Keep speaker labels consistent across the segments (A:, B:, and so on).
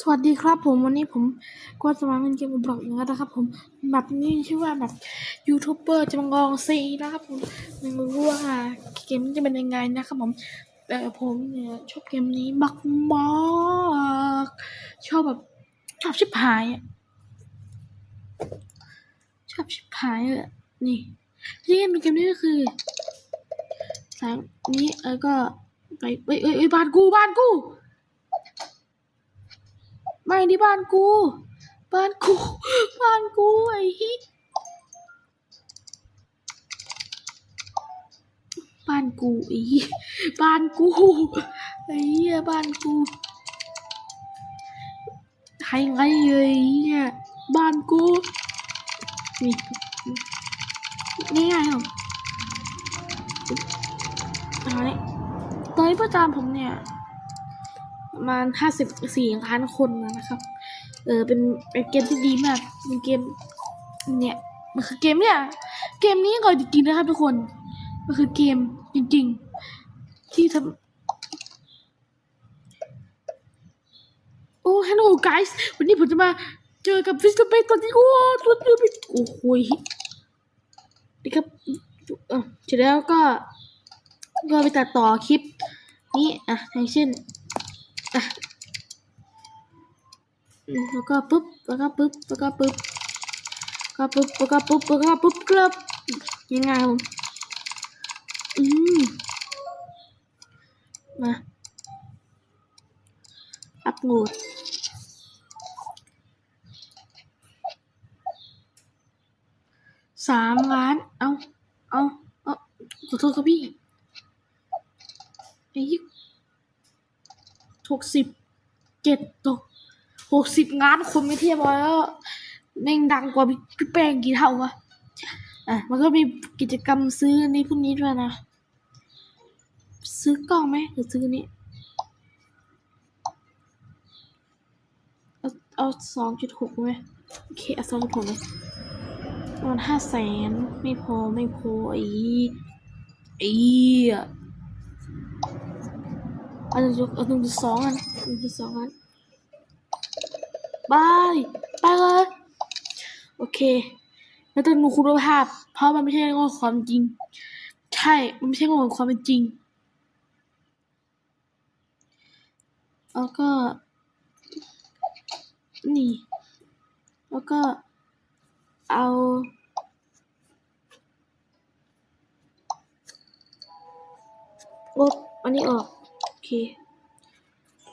A: สวัสดีครับผมวันนี้ผมก็จะมาเล่นเกมบล็อกอย่างนั้นนะครับผมแบบนี้ชื่อว่าแบบยูทูบเบอร์จะมางองซีนะครับผมไม่รู้ว่าเกมจะเป็นยังไงนะครับผมแต่ผมเนี่ยชอบเกมนี้มากมากชอบแบบชอบชิบหายอะชอบชิบหายอะนี่ที่เกมเกมนี้ก็คือแสงนี้เออก็ไปเอ้ยเอ้ยบ้านกูบ้านกู ไม่ที่บ้านกู บ้านกู บ้านกูไอ้ฮิบ้านกูไอ้บ้านกูไอ้เหี้ยบ้านกูใครไงเลยเนี่ยบ้านกูนี่ง่ายๆครับตอนนี้ตอนนี้ประจานผมเนี่ย ประมาณห้าสิบสี่ล้านคนแล้วนะครับ เออเป็นเป็นเกมที่ดีมากเป็นเกมเนี่ยมันคือเกมเนี่ย เกมนี้ก่อนจริงๆนะครับทุกคน มันคือเกมจริง ๆ ที่ทำโอ้ hello guys วันนี้ผมจะมาเจอกับฟิสเตอร์เบสตอนที่โอ้ตัวเดียวไปโอ้โหยนี่ครับเออเสร็จแล้วก็ก็ไปตัดต่อคลิปนี้อะอย่างเช่น อะอืมแล้วก็ปุ๊บแล้วก็ปุ๊บแล้วก็ปุ๊บก็ปุ๊บแล้วก็ปุ๊บแล้วก็ปุ๊บกลับยังไงครับผมอืมมาอัพโหลดสามล้าน เอาเอาเอาขอโทษครับพี่ไอ้ยี่ หกสิบเจ็ดตกหกสิบล้านคนไม่เทียบแล้วแม่งดังกว่าพี่แป้งกี่เท่าวะอะมันก็มีกิจกรรมซื้อนี้พวกนี้ด้วยนะ ซื้อกล้องไหมหรือซื้อนี้เอาเอาสองจุดหกไหมโอเคเอาสองจุดหกเลยประมันห้าแสนไม่พอไม่พอไอ้ไอ้ อะเอาหนึ่งจุดเอาหนึ่งจุดสองอันหนึ่งจุดสองอันบายไปเลย โอเคแล้วต้องดูคุณภาพ เพราะมันไม่ใช่เรื่องของความจริง ใช่ มันไม่ใช่เรื่องของความเป็นจริง แล้วก็ นี่ แล้วก็ เอาลบอันนี้ออก เค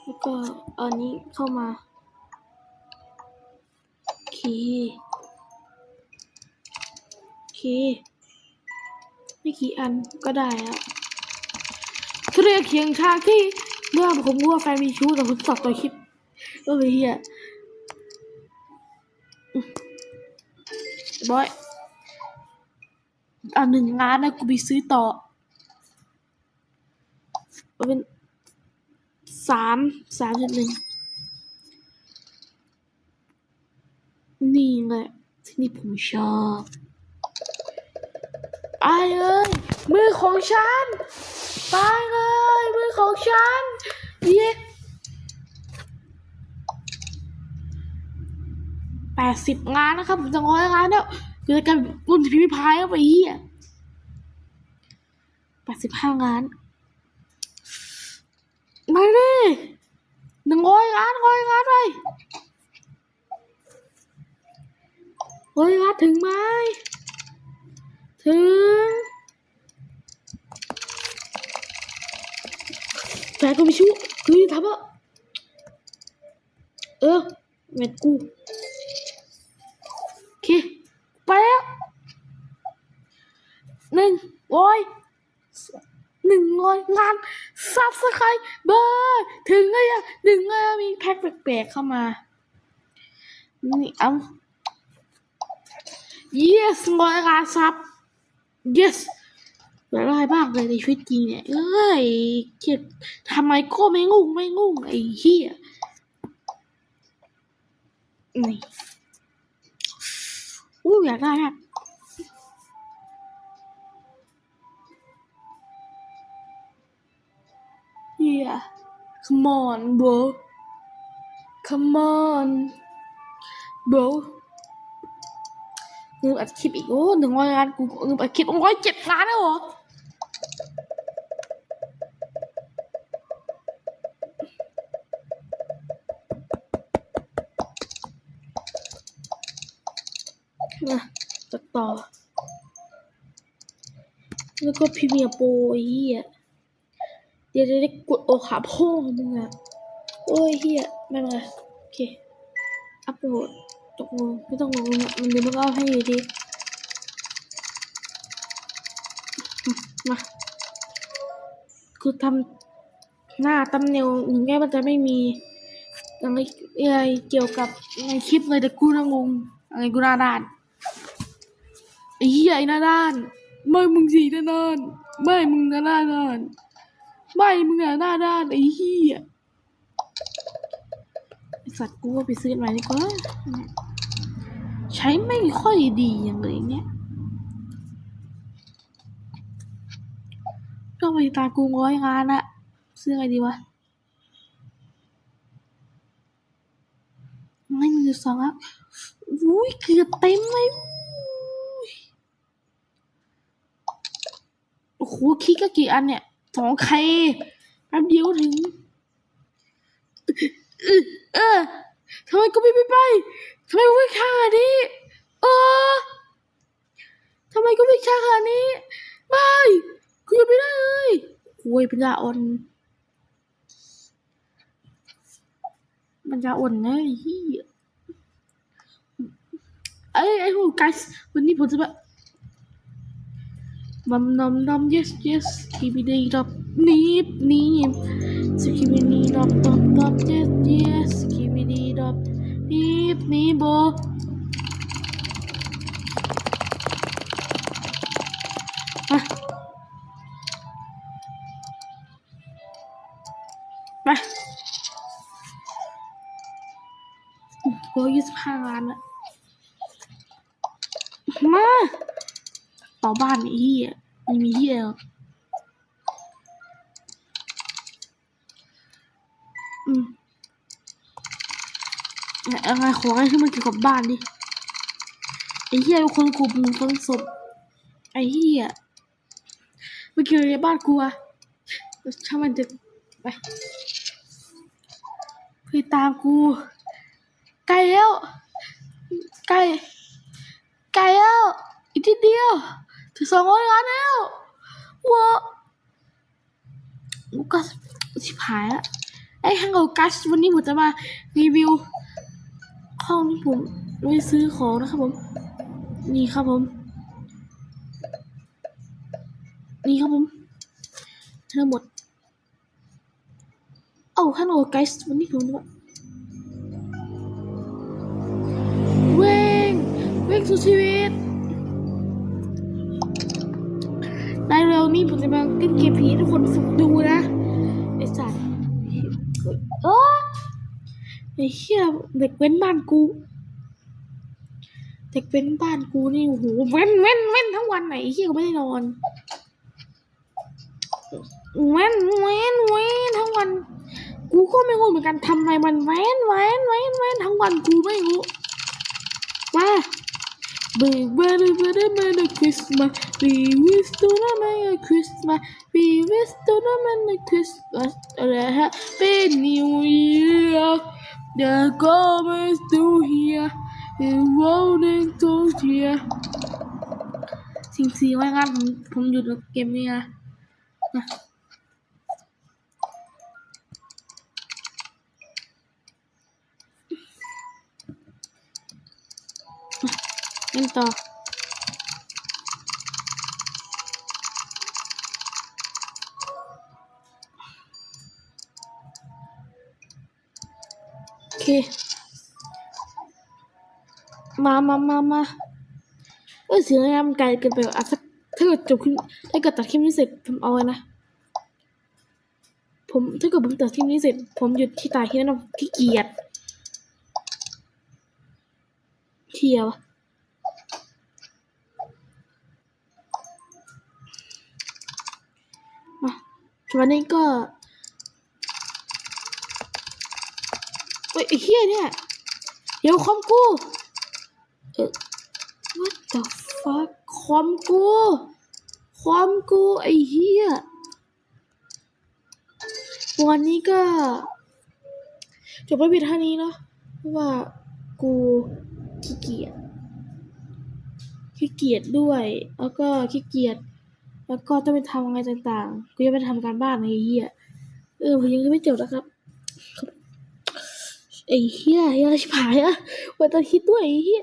A: แล้วก็อันนี้เข้ามาโอเคโอเคไม่กี่อันก็ได้อะเขาเรียกเคียงข้าที่เมื่อผมรู้ว่าแฟนมีชู้แต่ผมตอบต่อคลิปก็เลยเฮียบอยอะหนึ่งล้านนะกูไปซื้อต่อเป็น สามสามจุดหนึ่งนี่แหละที่นี่ผมชอบไปเลยมือของฉันไปเลยมือของฉันเย้แปดสิบงานนะครับผมจะร้อยงานแล้วเกิดกันรุ่นพิมพ์พายเข้าไปเฮียแปดสิบห้างาน มาดิหนึ่งร้อยงานร้อยงานไปร้อยงานถึงไหมถึงแฟนกูไม่ชู้คือทำอะเออเม็ดกูโอเคไปแล้วหนึ่งร้อยหนึ่งร้อยงาน ซับสไครเบอร์ถึงไงอะหนึ่งอะมีแพ็คแปลกๆเข้ามา นี่เอา yes ร้อยงานซับ yes เหลืออะไรบ้างเลยในชีวิตจริงเนี่ย เอ้ยเจ็บทำไมก็ไม่งุ่งไม่งุ่งไอ้เหี้ย นี่อู้อยากได้อะ หี้ย come on bro come on bro ลืมอัดคลิปอีกโอ้หนึ่งร้อยงานกูลืมอัดคลิปร้อยเจ็ดล้านแล้วเหรอนะตัดต่อ แล้วก็พรีเมียร์โป้เหี้ย ดี๋ยวจะได้กดโอขาพ่อมึงอะโอ้ยเหี้ยไม่เป็นไรโอเค อัพโหลดตกลงไม่ต้องลงอะมันเดี๋ยวมันก็เอาให้อยู่ดีมาคือทำหน้าตำเนลถึงแม้มันจะไม่มีอะไรอะไรเกี่ยวกับในคลิปเลยแต่กูน่างงอะไรกูหน้าด้านไอ้เหี้ยไอ้หน้าด้าน ไม่มึงสีหน้าด้าน ไม่มึงหน้าด้าน ไม่มึงอะหน้าด้านไอ้เหี้ยไอ้สัตว์กูว่าไปซื้อมาดีกว่าใช้ไม่ค่อยดีอย่างเลยเนี่ยก็ไปตากูร้อยงานอะซื้ออะไรดีวะไม่มือสองอะอุ้ยเกือบเต็มเลยโอ้โหคิดก็กี่อันเนี่ย สองใครแป๊บเดียวถึงเออเออทำไมกูไม่ไปไปทำไมกูไม่ฆ่าอันนี้เออทำไมกูไม่ฆ่าอันนี้ไม่กูยังไม่ได้เลยโอ้ยปัญญาอ่อนปัญญาอ่อนนะไอ้เหี้ยไอ้ไอ้โหกัสวันนี้ผมจะแบบ Bum dum dum yes yes skibidi dop neep neep skibidi dop dop dop yes yes skibidi dop neep neep bo มามาโอ้ยี่สิบห้าล้านอะมา ต่อบ้านไอ้เหี้ยไม่มีเหี้ยอกอืมอะไรขออะไรที่มันเกี่ยวกับบ้านดิไอ้เหี้ยเป็นคนกลุ่มมึงฟังศพไอ้เหี้ยมันเกี่ยวกับบ้านกูอะช่างมันเถอะไปไปตามกูไกลแล้วไกลไกลแล้วอีกทีเดียว ถึงสองร้อยล้านแล้วว้าลูกัสชิบหายละไอ้ฮังโกกัสวันนี้ผมจะมารีวิวห้องที่ผมไว้ซื้อของนะครับผม นี่ครับผม นี่ครับผมทั้งหมดเอ้าฮัลโหลไกส์วันนี้ผมจะมาเว้งเว้งสู่ชีวิ ผมจะมาเล่นเกมผีทุกคนฝึกดูนะไอ้สัตว์เออไอ้เหี้ยเด็กเว้นบ้านกู เด็กเว้นบ้านกูนี่โอ้โหเว้นเว้นเว้นทั้งวันไหนไอ้เหี้ยก็ไม่ได้นอนเว้นเว้นเว้นทั้งวัน กูก็ไม่รู้เหมือนกันทำไมมันเว้นเว้นเว้นเว้นทั้งวันกูไม่รู้มา We better, better, better Christmas. We wish to the Merry Christmas. We wish to the Merry Christmas. And a Happy New Year. The government's still here. It's rolling to here. สิ่งสีไว้งานผมผมหยุดเกมนี้นะ เล่นต่อโอเค มามามามาเออเสียงงามันไกลเกินไปอะสักถ้าเกิดจบคลิปถ้าเกิดตัดคลิปนี้เสร็จผมเอาไว้นะผมถ้าเกิดผมตัดคลิปนี้เสร็จ ผมหยุดที่ตายที่นั่นนะขี้เกียจเที่ยว วันนี้ก็ฮ้ยไอ้เฮียเนี่ยเดี๋ยวคอมกูเออ what the fuck คอมกูคอมกูไอ้เฮียวันนี้ก็จบไปปิดท่านี้เนาะเพราะว่ากูขี้เกียจขี้เกียจด้วย แล้วก็ขี้เกียจ แล้วก็ต้องไปทำอะไรต่างๆ กูยังไปทำการบ้านไอ้เหี้ย เออผมยังไม่จบนะครับ ไอ้เหี้ยเหี้ยชิบหายอะวันอาทิตย์ด้วยไอ้เหี้ย